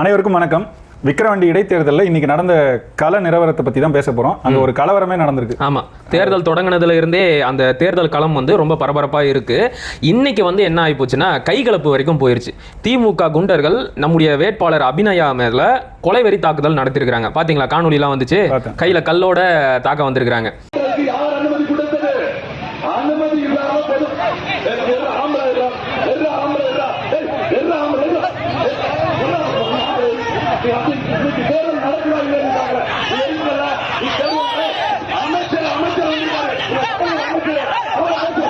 அனைவருக்கும் வணக்கம். விக்கிரவாண்டி இடைத்தேர்தலில் இன்னைக்கு நடந்த கள நிலவரத்தை பத்தி தான் பேச போறோம். அங்க ஒரு கலவரமே நடந்திருக்கு. ஆமா. தேர்தல் தொடங்கினதுல இருந்தே அந்த தேர்தல் களம் வந்து ரொம்ப பரபரப்பா இருக்கு. இன்னைக்கு வந்து என்ன ஆகி போச்சுன்னா கைகலப்பு வரைக்கும் போயிருச்சு. திமுக குண்டர்கள் நம்முடைய வேட்பாளர் அபிநயா மேல கொலைவெறி தாக்குதல் நடத்திருக்காங்க பாத்தீங்களா? காணொலிலாம் வந்துச்சு. கையில கல்லோட தாக்க வந்திருக்காங்க இதற்கு யார் அனுமதி கொடுத்தது அனுமதி இல்லாம பொது எர்ற ஆம்பளை இல்ல எர்ற ஆம்பளை இல்ல எர்ற ஆம்பளை இல்ல இன்னைக்கு தேர்தல் நடக்குதா இல்லைன்னு தெரியல அமைச்சர் அமைச்சர் வந்திருக்காரு அமைச்சர்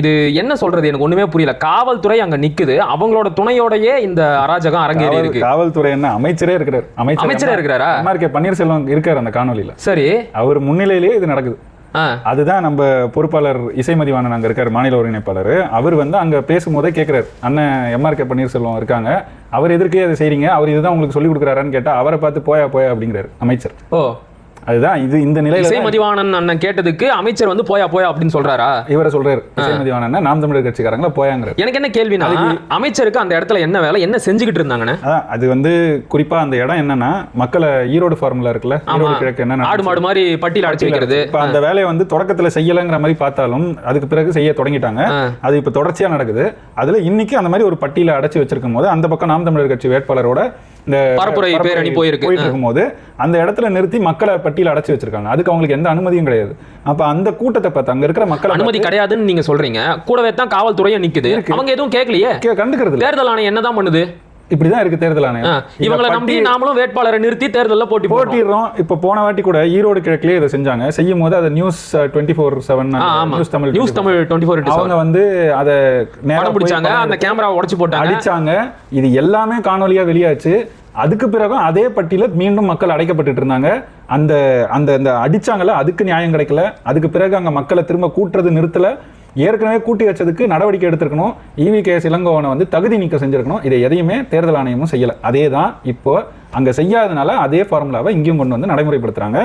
இது என்ன சொல்றது? எனக்கு ஒண்ணுமே புரியல. காவல்துறை அங்க நிக்குது. அவங்களோட துணையோடயே இந்த அராஜகம் அரங்கேறி இருக்கு. காவல்துறை என்ன? அமைச்சரே இருக்கிறார். அமைச்சரே இருக்கிறாரா? எம்ஆர் கே பன்னீர்செல்வம் இருக்காரு அந்த காணொலியில. சரி. அவர் முன்னிலையிலேயே இது நடக்குது. அதுதான் நம்ம பொறுப்பாளர் இசைமதிவாணன் அங்க இருக்காரு மாநில ஒருங்கிணைப்பாளர். அவர் வந்து அங்க பேசும்போதே கேட்கிறாரு அண்ணன் எம்ஆர் கே பன்னீர்செல்வம் இருக்காங்க. அவர் எதற்கே அதை செய்றீங்க? அவர் இதுதான் உங்களுக்கு சொல்லி கொடுக்குறாரான்னு கேட்டா அவரை பார்த்து போயா போயா அப்படிங்கிறாரு அமைச்சர். ஓ. அதுதான் இது இந்த நிலையில இசை தான் மதிவாணன் அண்ணன் கேட்டதுக்கு அமைச்சர் வந்து போயா போயா அப்படின்னு சொல்றாரா? இவரை சொல்றாரு. இசைமதிவாணன் நாம் தமிழர் கட்சிக்காரங்களா போயாங்கிறார். எனக்கு என்ன கேள்வினா அமைச்சருக்கு அந்த இடத்துல என்ன வேலை என்ன செஞ்சுக்கிட்டு இருந்தாங்கன்னு? அது வந்து குறிப்பா அந்த இடம் என்னன்னா மக்களை ஈரோடு ஃபார்முலா இருக்குல்ல ஈரோடு கிழக்கு என்ன ஆடு மாடு மாதிரி பட்டியல் அடைச்சு வைக்கிறது. இப்ப அந்த வேலையை வந்து தொடக்கத்துல செய்யலைங்கிற மாதிரி பார்த்தாலும் அதுக்கு பிறகு செய்ய தொடங்கிட்டாங்க. அது இப்ப தொடர்ச்சியா நடக்குது. அதுல இன்னைக்கு அந்த மாதிரி ஒரு பட்டியல அடைச்சு வச்சிருக்கும் போது அந்த பக்கம் நாம் தமிழர் கட்சி வேட்பாளரோட இந்த பரப்புரை பேரணி போயிருக்கு. போயிட்டு இருக்கும்போது அந்த இடத்துல நிறுத்தி மக்களை பட்டியல அடைச்சு வச்சிருக்காங்க. அதுக்கு அவங்களுக்கு எந்த அனுமதியும் கிடையாது. அப்ப அந்த கூட்டத்தை பார்த்து அங்க இருக்கிற மக்களை அனுமதி கிடையாதுன்னு நீங்க சொல்றீங்க. கூடவே தான் காவல்துறையும் நிக்குது. அவங்க எதுவும் கேட்கலையே கண்டுக்கிறது தேர்தல் ஆணையம் என்னதான் பண்ணுது? இப்படிதான் இருக்கு தேர்தல் ஆணையம். இவங்களை நம்பி பட்டி- நாமளும் வேட்பாளரை நிறுத்தி தேர்தல்ல போட்டி போட்டி போட்டிடுறோம். இப்ப போன வாட்டி கூட ஈரோடு கிழக்குலயே இதை செஞ்சாங்க. செய்யும் போது அதை news twenty four seven news Tamil news Tamil twenty four அவங்க வந்து அதை நேரா படம் போய் பிடிச்சாங்க அந்த கேமராவை உடைச்சு போட்டாங்க. அடிச்சாங்க. இது எல்லாமே காணொலியா வெளியாச்சு. அதுக்கு பிறகும் அதே பட்டியல மீண்டும் மக்கள் அடைக்கப்பட்டுட்டு இருந்தாங்க. அந்த அந்த அந்த அடிச்சாங்கல்ல அதுக்கு நியாயம் கிடைக்கல. அதுக்கு பிறகு அங்க மக்களை திரும்ப கூட்டுறது நிறுத்தல. ஏற்கனவே கூட்டி வச்சதுக்கு நடவடிக்கை எடுத்திருக்கணும். இவி கே இளங்கோவனை வந்து தகுதி நீக்கம் செஞ்சிருக்கணும். இதை எதையுமே தேர்தல் ஆணையமும் செய்யல. அதே தான் இப்போ அங்க செய்யாதனால அதே ஃபார்முலாவை இங்கேயும் கொண்டு வந்து நடைமுறைப்படுத்துறாங்க.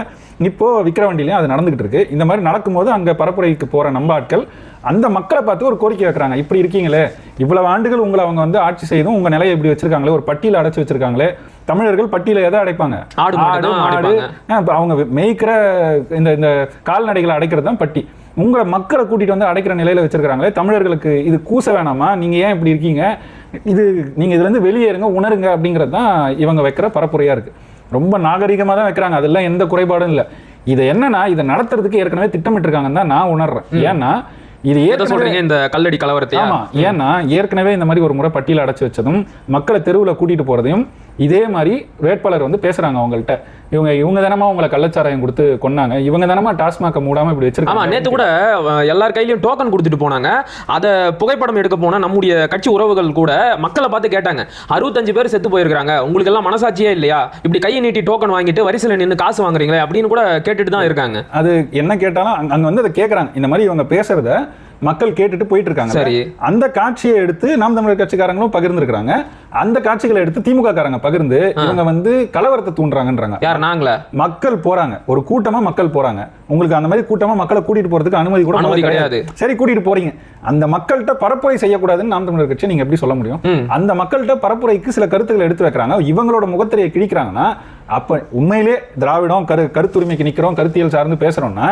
இப்போ விக்கிரவாண்டிலையும் அது நடந்துகிட்டு இருக்கு. இந்த மாதிரி நடக்கும்போது அங்க பரப்புரைக்கு போற நம்ம ஆட்கள் அந்த மக்களை பார்த்து ஒரு கோரிக்கை வைக்கிறாங்க. இப்படி இருக்கீங்களே இவ்வளவு ஆண்டுகள் உங்களை அவங்க வந்து ஆட்சி செய்தும் உங்க நிலையை இப்படி வச்சிருக்காங்களே ஒரு பட்டியல அடைச்சு வச்சிருக்காங்களே தமிழர்கள் பட்டியல எதை அடைப்பாங்க? ஆடு மாடு அவங்க மேய்க்கிற இந்த இந்த கால்நடைகளை அடைக்கிறது தான் பட்டி. உங்களை மக்களை கூட்டிட்டு வந்து அடைக்கிற நிலையில வச்சிருக்காங்களே தமிழர்களுக்கு இது கூச வேணாமா? நீங்க ஏன் இப்படி இருக்கீங்க? இது நீங்க இதுல இருந்து வெளியேறுங்க உணருங்க அப்படிங்கிறது தான் இவங்க வைக்கிற பரப்புரையா இருக்கு. ரொம்ப நாகரிகமா தான் வைக்கிறாங்க. அதெல்லாம் எந்த குறைபாடும் இல்லை. இது என்னன்னா இதை நடத்துறதுக்கு ஏற்கனவே திட்டமிட்டிருக்காங்கன்னு தான் நான் உணர்றேன். ஏன்னா இது ஏற்கனவே சொல்றீங்க? இந்த கல்லடி கலவரத்தையா? ஆமா. ஏன்னா ஏற்கனவே இந்த மாதிரி ஒரு முறை பட்டியல அடைச்சு வச்சதும் மக்களை தெருவுல கூட்டிட்டு போறதையும் இதே மாதிரி வேட்பாளர் வந்து பேசுறாங்க அவங்கள்ட்ட. இவங்க இவங்க தானமா உங்களை கள்ளச்சாராயம் கொடுத்து கொன்னாங்க. இவங்க தானமா டாஸ்மாக மூடாம இப்படி ஆமா வச்சிருக்காங்க நேத்து கூட எல்லார் கையிலயும் டோக்கன் கொடுத்துட்டு போனாங்க. அத புகைப்படம் எடுக்க போனா நம்முடைய கட்சி உறவுகள் கூட மக்களை பார்த்து கேட்டாங்க. அறுபத்தஞ்சு பேர் செத்து போயிருக்காங்க உங்களுக்கு எல்லாம் மனசாட்சியே இல்லையா? இப்படி கையை நீட்டி டோக்கன் வாங்கிட்டு வரிசையில் நின்னு காசு வாங்குறீங்களே அப்படின்னு கூட கேட்டுட்டு தான் இருக்காங்க. அது என்ன கேட்டாலும் அங்க- அங்க வந்து அதை கேக்குறாங்க. இந்த மாதிரி இவங்க பேசுறத மக்கள் கேட்டுட்டு போயிட்டு இருக்காங்க. சரி. அந்த காட்சியை எடுத்து நாம் தமிழர் கட்சிக்காரங்களும் பகிர்ந்துருக்காங்க அந்த காட்சிகளை எடுத்து திமுக காரங்க பகிர்ந்து இவங்க வந்து கலவரத்தை தூண்டுறாங்கன்றாங்க. யார்? நாங்களா? மக்கள் போறாங்க. ஒரு கூட்டமா மக்கள் போறாங்க. உங்களுக்கு அந்த மாதிரி கூட்டமா மக்களை கூட்டிட்டு போறதுக்கு அனுமதி கூட அனுமதி கிடையாது. சரி கூட்டிட்டு போறீங்க. அந்த மக்கள்கிட்ட பரப்புரை செய்யக்கூடாதுன்னு நாம் தமிழர் கட்சி நீங்க எப்படி சொல்ல முடியும். அந்த மக்கள்கிட்ட பரப்புரைக்கு சில கருத்துக்களை எடுத்து வைக்கிறாங்க. இவங்களோட முகத்திரையை கிழிக்கிறாங்கன்னா அப்ப உண்மையிலே திராவிடம் கரு கருத்துரிமைக்கு நிக்கிறோம் கருத்தியல் சார்ந்து பேசுறோம்னா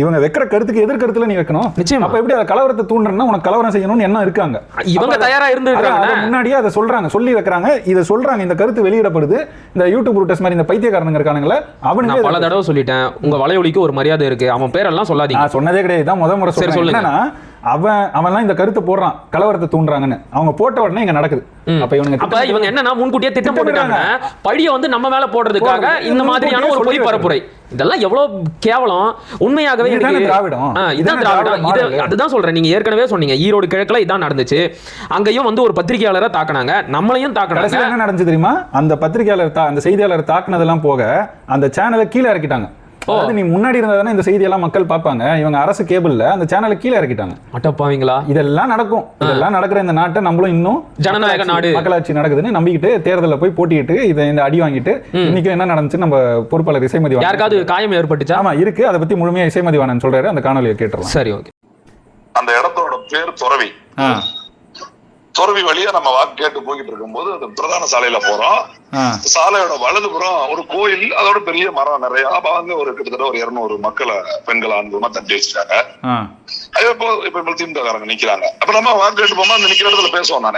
இவங்க வைக்கிற கருத்துக்கு எதிர்கருத்துல நீ வைக்கணும். நிச்சயமா. அப்ப எப்படி அதை கலவரத்தை தூண்டுறேன்னா உனக்கு கலவரம் செய்யணும்னு என்ன இருக்காங்க. இவங்க தயாரா அதை முன்னாடியே அதை சொல்றாங்க. சொல்லி வைக்கிறாங்க. இதை சொல்றாங்க. இந்த கருத்து வெளியிடப்படுது. இந்த யூடியூப் ரூட்டர்ஸ் மாதிரி இந்த பைத்தியக்காரனுங்க இருக்கானுங்களே அவனுங்க நான் பல தடவை சொல்லிட்டேன். உங்க வலையொலிக்கு ஒரு மரியாதை இருக்கு. அவன் பேரெல்லாம் சொல்லாதீங்க. சொன்னதே கிடையாது. இதான் முத முறை சொல்லுங்க. அவன் அவன்லாம் இந்த கருத்தை போடுறான் கலவரத்தை தூண்டுறாங்கன்னு. அவங்க போட்ட உடனே இங்க நடக்குது. அப்ப இவனுங்க அப்ப இவங்க என்னன்னா முன்கூட்டியே திட்டம் போட்டுட்டாங்க பழிய வந்து நம்ம மேல போடுறதுக்காக போடுறது. இந்த மாதிரியான ஒரு பொய் பரப்புரை. இதெல்லாம் எவ்வளவு கேவலம். உண்மையாகவே திராவிடம். இதான் திராவிடம். இது. அதுதான் சொல்றேன். நீங்க ஏற்கனவே சொன்னீங்க. ஈரோடு கிழக்குல இதான் நடந்துச்சு. அங்கேயும் வந்து ஒரு பத்திரிகையாளரை தாக்குனாங்க. நம்மளையும் தாக்குனாங்க. என்ன நடந்துச்சு தெரியுமா? அந்த பத்திரிகையாளர் அந்த செய்தியாளர் தாக்குனதெல்லாம் போக அந்த சேனலை கீழே இறக்கிட்டாங்க. அதாவது நீ முன்னாடி இருந்தா தானே இந்த செய்தியெல்லாம் மக்கள் பார்ப்பாங்க. இவங்க அரசு கேபிள்ல அந்த சேனலை கீழே இறக்கிட்டாங்க. அட்டப்பாவீங்களா? இதெல்லாம் நடக்கும். இதெல்லாம் நடக்கிற இந்த நாட்டை நம்மளும் இன்னும் ஜனநாயக மக்களாட்சி- நாடு. மக்களாட்சி நடக்குதுன்னு நம்பிக்கிட்டு தேர்தலில் போய் போட்டிட்டு இதை இந்த அடி வாங்கிட்டு இன்னைக்கு என்ன நடந்துச்சு நம்ம பொறுப்பாளர் இசைமதி யாருக்காவது காயம் ஏற்பட்டுச்சா? ஆமா இருக்கு. அதை பத்தி முழுமையா இசைமதி வாணன் சொல்றாரு. அந்த காணொலியை கேட்டுறலாம் சரி ஓகே. அந்த இடத்தோட பேர் துறவி. ஆ. துறவி வழியா நம்ம வாக்கு கேட்டு போய்கிட்டு இருக்கும்போது அந்த பிரதான சாலையில போறோம். சாலையோட வலதுபுறம் ஒரு கோயில் அதோட பெரிய மரம் நிறைய. அப்ப அங்க ஒரு கிட்டத்தட்ட ஒரு இருநூறு மக்களை பெண்கள் ஆண்களுமா தட்டி வச்சிருக்காங்க ஆ. அது இப்போ இப்ப திமுக காரங்க நிக்கிறாங்க. அப்ப நம்ம வாக்கு கேட்டு போமா அந்த நிக்கிற இடத்துல பேசுவோம்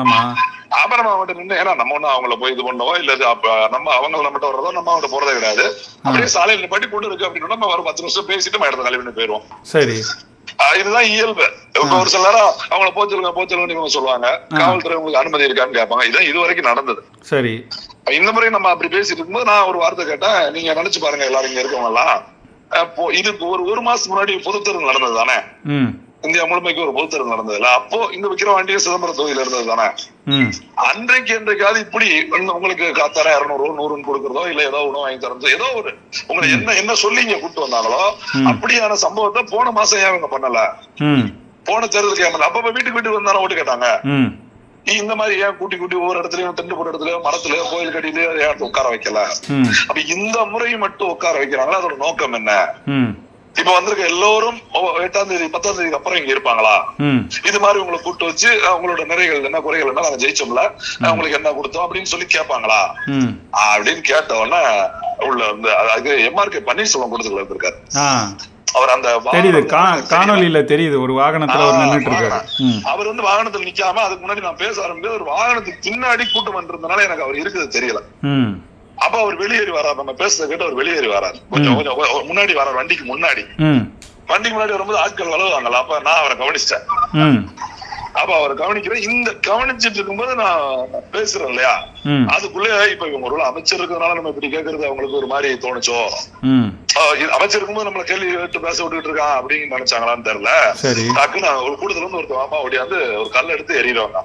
ஆமா. அப்ப நம்ம அவங்கள்ட்ட நின்று ஏன்னா நம்ம ஒண்ணும் அவங்கள போய் இது பண்ணவோ இல்ல அப்ப நம்ம அவங்க நம்மகிட்ட வர்றதோ நம்ம அவங்கள்ட்ட போறதே கிடையாது. அப்படியே சாலையில நிப்பாட்டி கொண்டு இருக்கு அப்படின்னு நம்ம ஒரு பத்து நிமிஷம் பேசிட்டு நம்ம இடத்த கழிவுன்னு போயிருவோம் சரி. இதுதான் இயல்பு. ஒரு சில நேரம் அவங்கள போச்சலுங்க போச்சலுங்க இவங்க சொல்லுவாங்க. காவல்துறை உங்களுக்கு அனுமதி இருக்கான்னு கேட்பாங்க. இதான் இது வரைக்கும் நடந்தது. சரி. இந்த முறை நம்ம அப்படி பேசிட்டு இருக்கும்போது நான் ஒரு வார்த்தை கேட்டேன். நீங்க நினைச்சு பாருங்க எல்லாரும் இங்க இருக்கவங்க எல்லாம். இதுக்கு ஒரு ஒரு மாசத்துக்கு முன்னாடி பொதுத்தேர்தல் நடந்தது தானே? இந்தியா முழுமைக்கு ஒரு பொதுத்தேர்தல் நடந்ததுல அப்போ இங்க விக்கிரவாண்டிய சிதம்பரம் தொகுதியில இருந்தது தானே? அன்றைக்கு இன்றைக்காவது இப்படி உங்களுக்கு காத்தார இருநூறு நூறுன்னு கொடுக்கறதோ இல்ல ஏதோ ஒண்ணு வாங்கி தரதோ ஏதோ ஒரு உங்களை என்ன என்ன சொல்லி இங்க கூட்டு வந்தாங்களோ அப்படியான சம்பவத்தை போன மாசம் ஏன் இவங்க பண்ணல? போன தேர்தலுக்கு ஏன்? அப்ப வீட்டுக்கு வீட்டுக்கு வந்தாலும் ஓட்டு கேட்டாங்க? நீ இந்த மாதிரி ஏன் கூட்டி கூட்டி ஒவ்வொரு இடத்துலயும் டென்ட் போட்ட இடத்துல மரத்துல கோயில் ஏன் உட்கார வைக்கல? அப்ப இந்த முறை மட்டும் உட்கார வைக்கிறாங்களா? அதோட நோக்கம் என்ன? இப்ப வந்திருக்க எல்லோரும் எட்டாம் தேதி பத்தாம் தேதிக்கு அப்புறம் இங்க இருப்பாங்களா? இது மாதிரி உங்களை கூட்டு வச்சு அவங்களோட நிறைகள் என்ன குறைகள் என்ன நாங்க ஜெயிச்சோம்ல உங்களுக்கு என்ன கொடுத்தோம் அப்படின்னு சொல்லி கேட்பாங்களா? அப்படின்னு கேட்ட உடனே உள்ள வந்து அதுக்கு எம்ஆர்கே பன்னீர்செல்வம் கொடுத்துக்கல இருக்காரு ஆ. அவர் அந்த தெரியுது. காணொலியில தெரியுது. ஒரு வாகனத்துல அவர் நின்னுட்டு இருக்காரு. அவர் வந்து வாகனத்துல நிக்காம அதுக்கு முன்னாடி நான் பேச ஆரம்பிச்சு ஒரு வாகனத்துக்கு பின்னாடி கூட்டம் வந்திருந்தனால எனக்கு அவர் இருக்குது தெரியல. அப்ப அவர் வெளியேறி வராரு. நம்ம பேசுறத கேட்டு அவர் வெளியேறி வராரு. கொஞ்சம் கொஞ்சம் முன்னாடி வராரு வண்டிக்கு முன்னாடி. வண்டிக்கு முன்னாடி வரும்போது ஆட்கள் வளருவாங்கல்ல அப்ப நான் அவரை கவனிச்சிட்டேன். அப்ப அவரை கவனிக்கிறேன் இந்த கவனிச்சிட்டு இருக்கும்போது நான் பேசுறேன் இல்லையா? அதுக்குள்ளே இப்ப இவங்க ஒரு அமைச்சர் இருக்கிறதுனால நம்ம இப்படி கேக்குறது அவங்களுக்கு ஒரு மாதிரி தோணுச்சோ? அமைச்சர் இருக்கும்போது நம்மள கேள்வி கேட்டு பேச விட்டுட்டு இருக்கான் அப்படின்னு நினைச்சாங்களான்னு தெரியல. டக்குன்னு ஒரு கூட்டத்துல இருந்து ஒருத்தர் அம்மா ஓடியாந்து ஒரு கல்ல எடுத்து எறிடுவாங்க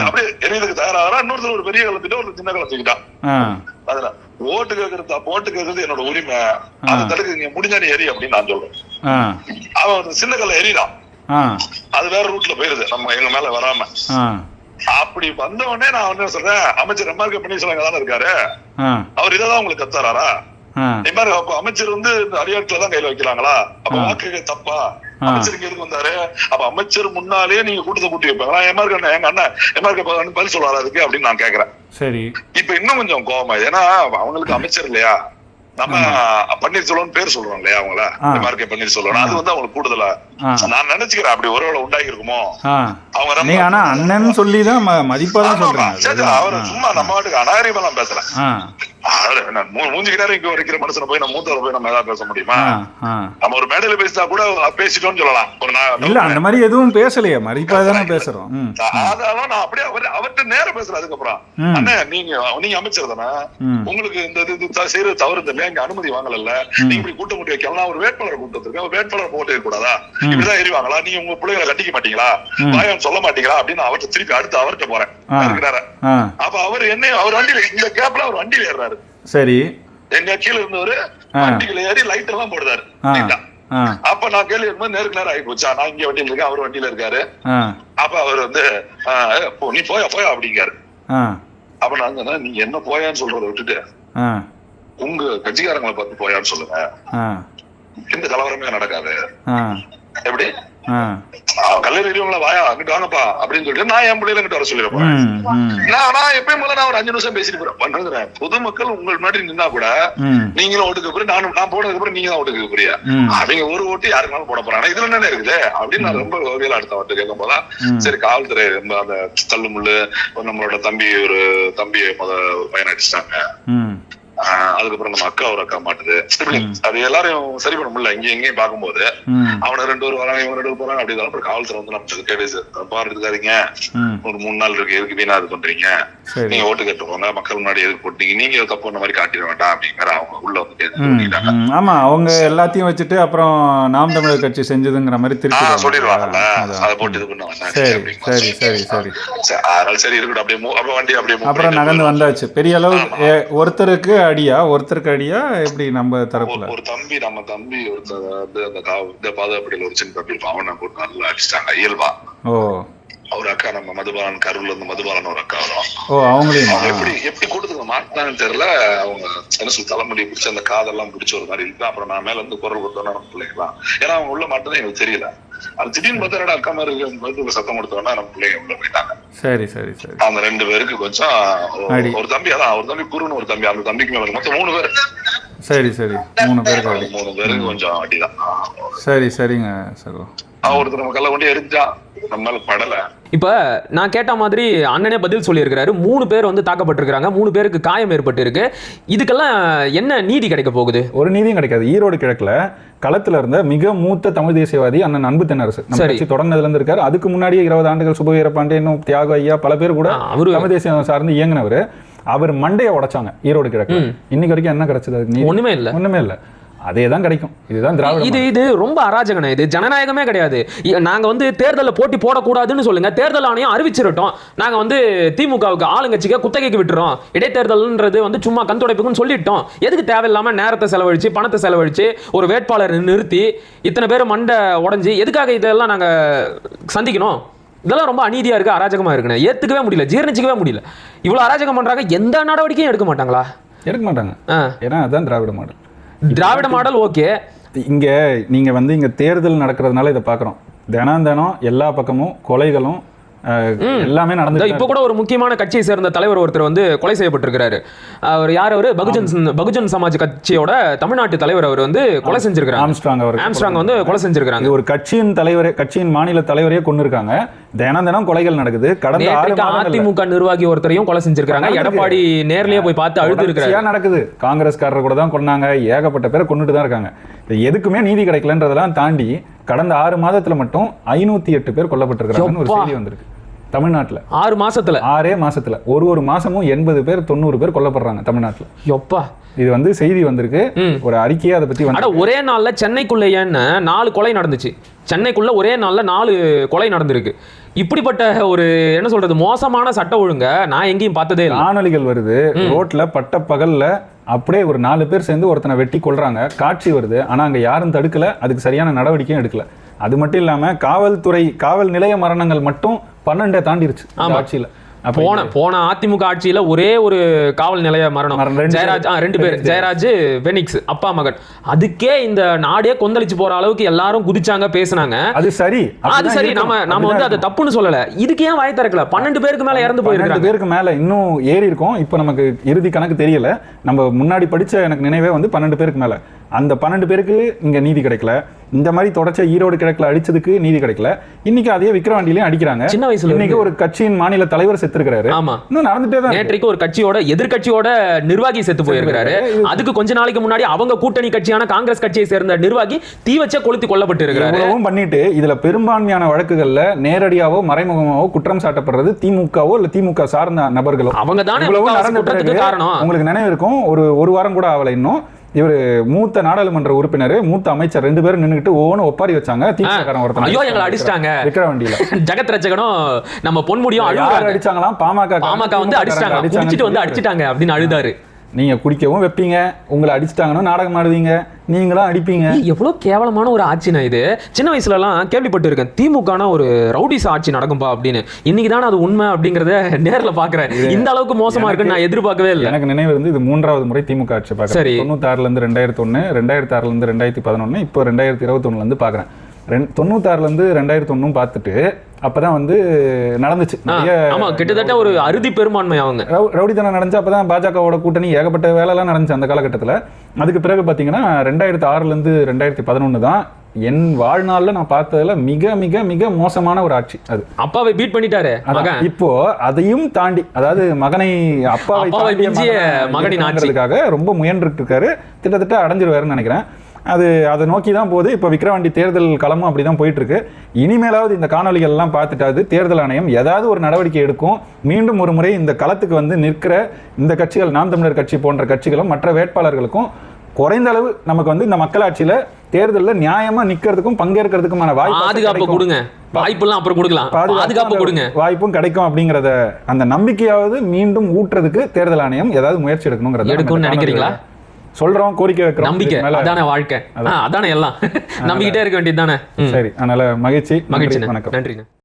அப்படியே எரியதுக்கு தயாராகிறா இன்னொருத்தர் ஒரு பெரிய கலத்துட்டு ஒரு சின்ன கலை தூக்கிட்டான் ஆ. அதுல ஓட்டு கேக்குறது ஓட்டு கேக்குறது என்னோட உரிமை. அது தடுக்க நீங்க முடிஞ்சா நீ எரி அப்படின்னு நான் சொல்றேன். அவன் சின்ன கல்ல ஆ அது வேற ரூட்ல போயிருது. நம்ம எங்க மேல வராம. அப்படி வந்த உடனே நான் வந்து சொல்றேன் அமைச்சர் எம்ஆர்கே பன்னீர்செல்வம் தானே இருக்காரு. அவர் இதான் உங்களுக்கு கத்தாரா எம்ஆர் அமைச்சர் வந்து அடியாட்களை தான் கையில வைக்கிறாங்களா? அப்ப. வாக்கு தப்பா. அமைச்சர் இங்க எதுக்கு வந்தாரு? அப்ப அமைச்சர் முன்னாலே நீங்க கூட்டத்தை கூட்டி வைப்பாங்களா? எம்ஆர்கே அண்ணன் எங்க அண்ணன் எம்ஆர்கே பதில் சொல்லுவாரா அதுக்கு அப்படின்னு நான் கேக்குறேன். சரி. இப்ப இன்னும் கொஞ்சம் கோவமா ஏன்னா அவங்களுக்கு அமைச்சர் இல்லையா? நம்ம பன்னீர்செல்வம் பேர் சொல்றோம் இல்லையா அவங்கள. எம்ஆர்கே பன்னீர்செல்வம் அது வந்து அவங்களுக்கு கூடுதலா. நான் நினைச்சுக்கிறேன் அப்படி ஒருவேளை உண்டாகி இருக்குமோ அவங்க நீ ஆனா அண்ணன் சொல்லி தான் மதிப்பா தான் சரி, அவரு சும்மா நம்ம வாட்டுக்கு தான் பேசுறேன் ஆ அவரு என்ன, மூ- மூஞ்சிக்கு நேரம் இங்க வரைக்கிற மனுஷனை போய் நம்ம மூத்தவரை போய் நம்ம ஏதாவது பேச முடியுமா? நம்ம ஒரு மேடையில பேசினா கூட பேசிட்டோம்னு சொல்லலாம். ஒரு இல்ல அந்த மாதிரி எதுவும் பேசலையே. மதிப்பா தானே பேசுறோம். அதான் நான் அப்படியே அவர் அவர்கிட்ட நேரம் பேசுறேன் அதுக்கப்புறம். அண்ணே நீங்க நீங்க அமைச்சர் தானே? உங்களுக்கு இந்த இது- செய்யறது தவறு இல்லையா? இங்க அனுமதி வாங்கல நீங்க இப்படி கூட்டம் கூட்டி வைக்கலாம் ஒரு வேட்பாளரை கூட்டு வந்திருக்கேன். ஒரு வேட்பாளர் போட்டு கூடாதா இப்படிதான் எரிவாங்களா? நீங்க உங்க பிள்ளைகளை கட்டிக்க மாட்டீங்களா? ம். வாயான்னு சொல்ல மாட்டீங்களா? அப்படின்னு அவர்கிட்ட திருப்பி அடுத்து அவர்கிட்ட போறேன். இருக்கிறாரு. அப்ப அவர் என்ன அவர் வண்டியில இந்த கேப்ல அவர் வண்டியில ஏறாரு சரி. எங்க கீழ இருந்தவரு. வண்டியில ஏறி லைட் எல்லாம் போடுறாரு. அப்ப நான் கேள்வி இருக்கும்போது நேருக்கு நேரம் ஆகி போச்சா. நான் இங்க வண்டியில இருக்கேன் அவர் வண்டியில இருக்காரு. அப்ப அவர் வந்து நீ போயா போயா அப்படிங்காரு. அப்ப நான் சொன்னேன் நீங்க என்ன போயான்னு சொல்றதை விட்டுட்டு உங்க கட்சிக்காரங்களை பார்த்து போயான்னு சொல்லுங்க. எந்த கலவரமே நடக்காது. எப்படி? கல்லூரி எரியவங்கள வாயா அங்கிட்டு வாங்கப்பா அப்படின்னு சொல்லிட்டு நான் என் பிள்ளைல இங்கிட்டு வர சொல்லிடுறேன் நான் நான் எப்பயும் போல நான் ஒரு அஞ்சு நிமிஷம் பேசிட்டு போறேன். பொதுமக்கள் உங்கள் முன்னாடி நின்னா கூட நீங்களும் ஓட்டுக்கு நானும் நான் போனதுக்கு அப்புறம் நீங்க தான் ஓட்டுக்கு போறியா ம். அவங்க ஒரு ஓட்டு யாருக்குனாலும் போட போறாங்க. இதுல என்ன இருக்குது? அப்படின்னு நான் ரொம்ப வகையில அடுத்த வார்த்தை கேட்கும் போதான். சரி காவல்துறை ரொம்ப அந்த தள்ளுமுள்ளு நம்மளோட தம்பி ஒரு தம்பியை முத பையன் அடிச்சிட்டாங்க ம். ஆஹ் அதுக்கப்புறம் நம்ம அக்கா ஒரு அக்கா மாட்டுது. அது எல்லாரையும் சரி பண்ண முடியல. இங்கேயும் இங்கேயும் பார்க்கும்போது ம். அவனை ரெண்டு பேர் வராங்க இவங்க ரெண்டு போறாங்க அப்படி அப்புறம் காவல்துறை வந்து நம்ம கேடு தப்பா இருக்காதீங்க. ஒரு மூணு நாள் இருக்கு. எதுக்கு வீணா இது பண்றீங்க? நீங்க ஓட்டு கேட்டு போங்க மக்கள் முன்னாடி எதுக்கு போட்டீங்க? நீங்க தப்பு பண்ண மாதிரி காட்டிட வேண்டாம். அப்படிங்கிற அவங்க உள்ள வந்து கேட்டு. ஆமா அவங்க எல்லாத்தையும் வச்சுட்டு அப்புறம் நாம் தமிழர் கட்சி செஞ்சதுங்கிற மாதிரி திருப்பி சொல்லிடுவாங்கல்ல. அதை போட்டு இது பண்ண வேண்டாம் சரி சரி சரி சரி அதனால சரி இருக்கட்டும். அப்படியே move- அப்ப வண்டி அப்படியே அப்புறம் நகர்ந்து வந்தாச்சு. பெரிய அளவு ஒருத்தருக்கு அடியா ஒருத்தருக்கு அடியா எப்படி நம்ம தரப்புல? ஒரு- ஒரு தம்பி நம்ம தம்பி ஒருத்தர் வந்து அந்த இந்த பாதுகாப்படியில ஒரு சின்ன தம்பி இருப்பான் அவனை போட்டு நல்லா அடிச்சிட்டாங்க இயல்பா. ஓ. ஒரு அக்கா நம்ம மதுபாலன் கரூர்ல இருந்து மதுபாலன் ஒரு அக்கா வரும். ஓ அவங்களையும்? அவங்க எப்படி எப்படி கூட்டத்துக்கு மாட்டினாங்கன்னு தெரியல. அவங்க என்ன சொல்லி தலைமுடி பிடிச்சி அந்த காதெல்லாம் பிடிச்ச ஒரு மாதிரி. இருக்கு அப்புறம் நான் மேல இருந்து குரல் கொடுத்தோன்னா நம்ம பிள்ளைங்களாம் ஏன்னா அவங்க உள்ள மாட்டதே எங்களுக்கு தெரியல. அது திடீர்னு பார்த்தா என்னடா அக்கா மாதிரி இருக்கு சத்தம் கொடுத்தோன்னா நம்ம பிள்ளைங்க உள்ள போயிட்டாங்க. சரி சரி சரி. அந்த ரெண்டு பேருக்கு கொஞ்சம் ஒரு- தம்பி அதான் ஒரு தம்பி குருன்னு ஒரு தம்பி அந்த தம்பிக்கு மேல மொத்தம் மூணு பேர். சரி சரி. மூணு பேருக்கு அடி. மூணு பேருக்கு கொஞ்சம் அடிதான். சரி சரிங்க சகோ. ஒருத்தர் நம்ம கல்ல கொண்டு எரிஞ்சான். நம்ம மேல படல. இப்ப நான் கேட்ட மாதிரி அண்ணனே பதில் சொல்லியிருக்கிறாரு. மூணு பேர் வந்து தாக்கப்பட்டிருக்கிறாங்க. மூணு பேருக்கு காயம் ஏற்பட்டு இருக்கு இதுக்கெல்லாம் என்ன நீதி கிடைக்க போகுது? ஒரு நீதியும் கிடைக்காது. ஈரோடு கிழக்குல களத்துல இருந்த மிக மூத்த தமிழ் தேசியவாதி அண்ணன் அன்பு தென்னரசு. சரி. கட்சி தொடர்ந்ததுல இருந்து இருக்காரு. அதுக்கு முன்னாடியே இருபது ஆண்டுகள் சுபவீர பாண்டியனும் தியாக ஐயா பல பேர் கூட அவரு தமிழ் தேசியம் சார்ந்து இயங்கினவர். அவர் மண்டையை உடைச்சாங்க ஈரோடு கிழக்கு இன்னைக்கு வரைக்கும் என்ன கிடைச்சது? ஒண்ணுமே இல்ல. ஒண்ணுமே இல்ல. அதே தான் கிடைக்கும். இதுதான் திராவிட இது இது ரொம்ப அராஜகனே. இது ஜனநாயகமே கிடையாது. இ- நாங்க வந்து தேர்தலில் போட்டி போடக்கூடாதுன்னு சொல்லுங்க. தேர்தல் ஆணையம் அறிவிச்சிருட்டோம். நாங்க வந்து திமுகவுக்கு ஆளுங்கட்சிக்கு குத்தகைக்கு விட்டுறோம். இடைத்தேர்தல்ன்றது வந்து சும்மா கண் துடைப்புக்குன்னு சொல்லிட்டோம். எதுக்கு தேவையில்லாம நேரத்தை செலவழிச்சு பணத்தை செலவழிச்சு ஒரு வேட்பாளரை நிறுத்தி இத்தனை பேர் மண்டை உடைஞ்சு எதுக்காக இதெல்லாம் நாங்க சந்திக்கணும்? இதெல்லாம் ரொம்ப அநீதியா இருக்கு அராஜகமா இருக்குண்ணே ஏத்துக்கவே முடியல ஜீரணிச்சிக்கவே முடியல. இவ்வளவு அராஜகம் பண்றாங்க எந்த நடவடிக்கையும் எடுக்க மாட்டாங்களா? எடுக்க மாட்டாங்க. ஏன்னா அதுதான் Dravida model. Dravida model okay. இங்க நீங்க வந்து இங்க தேர்தல் நடக்கிறதுனால இதை பார்க்குறோம் தினம் தினம் எல்லா பக்கமும் கொலைகளும் எல்லாமே இந்த நடந்து இப்போ கூட ஒரு முக்கியமான கட்சியை சேர்ந்த தலைவர் ஒருத்தர் வந்து கொலை செய்யப்பட்டிருக்கிறாரு. அவர் யார் அவரு? பகுஜன் பகுஜன் சமாஜ் கட்சியோட தமிழ்நாட்டு தலைவர் அவர் வந்து கொலை செஞ்சிருக்காங்க ஆம்ஸ்ட்ராங் அவர் ஆம்ஸ்ட்ராங் வந்து கொலை செஞ்சிருக்காங்க இது ஒரு கட்சியின் தலைவரே கட்சியின் மாநில தலைவரையே கொண்டு இருக்காங்க தினம் தினம் கொலைகள் நடக்குது. கடந்த ஆறு அதிமுக நிர்வாகி ஒருத்தரையும் கொலை செஞ்சிருக்காங்க. எடப்பாடி நேர்லயே போய் பார்த்து அழுது தொடர்ச்சியா நடக்குது. காங்கிரஸ்காரர் கூட தான் கொண்டாங்க ஏகப்பட்ட பேரை கொண்டுட்டு தான் இருக்காங்க. எதுக்குமே நீதி கிடைக்கலன்றதெல்லாம் தாண்டி கடந்த ஆறு மாதத்துல மட்டும் ஐநூத்தி எட்டு பேர் கொல்லப்பட்டிருக்காங்கன்னு ஒரு. செய்தி வந்திருக்கு. தமிழ்நாட்டுல. ஆறு மாசத்துல. ஆறே மாசத்துல. ஒரு ஒரு மாசமும் எண்பது பேர் தொண்ணூறு பேர் கொல்லப்படுறாங்க தமிழ்நாட்டுல. எப்பா இது வந்து செய்தி வந்திருக்கு. ஒரு அறிக்கையே அதை பத்தி ஒரே நாள்ல சென்னைக்குள்ள ஏன்னு நாலு கொலை நடந்துச்சு. சென்னைக்குள்ள ஒரே நாள்ல நாலு கொலை நடந்திருக்கு. இப்படிப்பட்ட ஒரு என்ன சொல்றது மோசமான சட்ட ஒழுங்க நான் எங்கேயும் பார்த்ததே காணொலிகள் வருது ரோட்ல பட்ட பகல்ல அப்படியே ஒரு நாலு பேர் சேர்ந்து ஒருத்தனை வெட்டி கொல்றாங்க. காட்சி வருது ஆனா அங்க யாரும் தடுக்கல அதுக்கு சரியான நடவடிக்கையும் எடுக்கல. அது மட்டும் இல்லாம காவல்துறை காவல் நிலைய மரணங்கள் மட்டும் பன்னெண்டை தாண்டிருச்சு. ஆட்சியில. அப்ப போன போன அதிமுக ஆட்சியில ஒரே ஒரு காவல் நிலைய மரணம். ஜெயராஜ் ரெண்டு பேர். ஜெயராஜ் வெனிக்ஸ் அப்பா மகன். அதுக்கே இந்த நாடே கொந்தளிச்சு போற அளவுக்கு எல்லாரும் குதிச்சாங்க பேசுனாங்க. அது சரி. அது சரி. இருக்கணும். நம்ம நம்ம வந்து அதை தப்புன்னு சொல்லல. இதுக்கு ஏன் வாய் திறக்கல? பன்னெண்டு பேருக்கு மேல இறந்து போயிருக்காங்க. பேருக்கு மேல இன்னும் ஏறி இருக்கும். இப்போ நமக்கு இறுதி கணக்கு தெரியல. நம்ம முன்னாடி படிச்ச எனக்கு நினைவே வந்து பன்னெண்டு பேருக்கு மேல. அந்த பன்னெண்டு பேருக்கு இங்க நீதி கிடைக்கல. இந்த மாதிரி தொடர்ச்ச ஈரோடு கிழக்குல அடிச்சதுக்கு நீதி கிடைக்கல. இன்னைக்கு அதே விக்கிரவாண்டிலையும் அடிக்கிறாங்க. சின்ன வயசுல இன்னைக்கு ஒரு கட்சியின் மாநில தலைவர் செத்துருக்கிறாரு. ஆமா. இன்னும் நடந்துட்டே தான். நேற்றைக்கு ஒரு கட்சியோட எதிர்க்கட்சியோட நிர்வாகி செத்து போயிருக்காரு. அதுக்கு கொஞ்ச நாளைக்கு முன்னாடி அவங்க கூட்டணி கட்சியான காங்கிரஸ் கட்சியை சேர்ந்த நிர்வாகி தீ வச்சே கொளுத்தி கொல்லப்பட்டு இருக்கிறாரு பண்ணிட்டு இதுல பெரும்பான்மையான வழக்குகள்ல நேரடியாவோ மறைமுகமாவோ குற்றம் சாட்டப்படுறது திமுகவோ இல்ல திமுக சார்ந்த நபர்களோ. அவங்க தானே உங்களுக்கு நினைவு இருக்கும். ஒரு ஒரு வாரம் கூட ஆகல இன்னும். இவர் மூத்த நாடாளுமன்ற உறுப்பினர் மூத்த அமைச்சர் ரெண்டு பேரும் நின்னுக்கிட்டு ஒவ்வொன்னு ஒப்பாரி வச்சாங்க. திமுக ஒருத்தன். ஐயோ எங்களை அடிச்சிட்டாங்க. விக்கிரவாண்டியில ஜெகத் ரச்சகனும் நம்ம பொன்முடியும் அடிச்சாங்களாம்? பாமக பாமக வந்து அடிச்சிட்டாங்க. குடிச்சிட்டு வந்து அடிச்சிட்டாங்க அப்படின்னு அழுதாரு. நீங்க குடிக்கவும் வைப்பீங்க. உங்களை அடிச்சிட்டாங்கன்னா நாடகம் ஆடுவீங்க. நீங்களும் அடிப்பீங்க. ஏய், எவ்வளவு கேவலமான ஒரு ஆட்சினா இது. சின்ன வயசுல எல்லாம் கேள்விப்பட்டு இருக்கேன் திமுகனா ஒரு ரவுடிஸ் ஆட்சி நடக்கும்பா அப்படின்னு. இன்னைக்கு தானே அது உண்மை அப்படிங்கறத நேர்ல பாக்குறேன். இந்த அளவுக்கு மோசமா இருக்குன்னு நான் எதிர்பார்க்கவே இல்லை. எனக்கு நினைவு இருந்து இது மூன்றாவது முறை திமுக ஆட்சி சரி. பார்க்குறேன் தொண்ணூத்தாறுல இருந்து ரெண்டாயிரத்தி ஒன்று ரெண்டாயிரத்தி ஆறுல இருந்து ரெண்டாயிரத்தி பதினொன்று இப்போ ரெண்டாயிரத்தி இருபத்தொன்னுல இருந்து பார்க்குறேன் ரெண் தொண்ணூத்தாறுல இருந்து ரெண்டாயிரத்தி ஒன்றும் பார்த்துட்டு அப்பதான் வந்து நடந்துச்சு. ஆமா கிட்டத்தட்ட ஒரு அறுதி பெரும்பான்மை அவங்க. ரவு- ரவுடித்தனம் நடந்துச்சு அப்பதான் பாஜகவோட கூட்டணி ஏகப்பட்ட வேலைலாம் நடந்துச்சு அந்த காலகட்டத்துல. அதுக்கு பிறகு பாத்தீங்கன்னா ரெண்டாயிரத்தி ஆறுல இருந்து ரெண்டாயிரத்தி பதினொன்று தான் என் வாழ்நாள்ல நான் பார்த்ததுல மிக மிக மிக மோசமான ஒரு ஆட்சி அது. அப்பாவை பீட் பண்ணிட்டாரு இப்போ அதையும் தாண்டி அதாவது மகனை அப்பாவை மகனை ரொம்ப முயன்றுட்டு இருக்காரு. கிட்டத்தட்ட அடைஞ்சிருவாருன்னு நினைக்கிறேன். அது அதை நோக்கி தான் போகுது. இப்போ விக்கிரவாண்டி தேர்தல் களமும் அப்படி தான் போயிட்டு இருக்கு இனிமேலாவது இந்த காணொலிகள் எல்லாம் பார்த்துட்டாது தேர்தல் ஆணையம் ஏதாவது ஒரு நடவடிக்கை எடுக்கும். மீண்டும் ஒரு முறை இந்த களத்துக்கு வந்து நிற்கிற இந்த கட்சிகள் நாம் தமிழர் கட்சி போன்ற கட்சிகளும் மற்ற வேட்பாளர்களுக்கும் குறைந்த அளவு நமக்கு வந்து இந்த மக்களாட்சியில தேர்தலில் நியாயமா நிக்கிறதுக்கும் பங்கேற்கிறதுக்குமான வாய்ப்பு பாதுகாப்பு. கொடுங்க. வாய்ப்பெல்லாம் அப்புறம் கொடுக்கலாம். பாதுகாப்பு கொடுங்க. வாய்ப்பும் கிடைக்கும் அப்படிங்கறத அந்த நம்பிக்கையாவது மீண்டும் ஊட்டுறதுக்கு தேர்தல் ஆணையம் ஏதாவது முயற்சி எடுக்கணுங்கிறத எடுக்கும்னு இந்த நினைக்கிறீங்களா? சொல்றோம் கோரிக்கை வைக்கிறோம் நம்பிக்கை. அதானே வாழ்க்கை. அதானே. எல்லாம். நம்பிக்கிட்டே இருக்க வேண்டியது தானே சரி அதனால மகிழ்ச்சி. மகிழ்ச்சி வணக்கம். நன்றிண்ணே.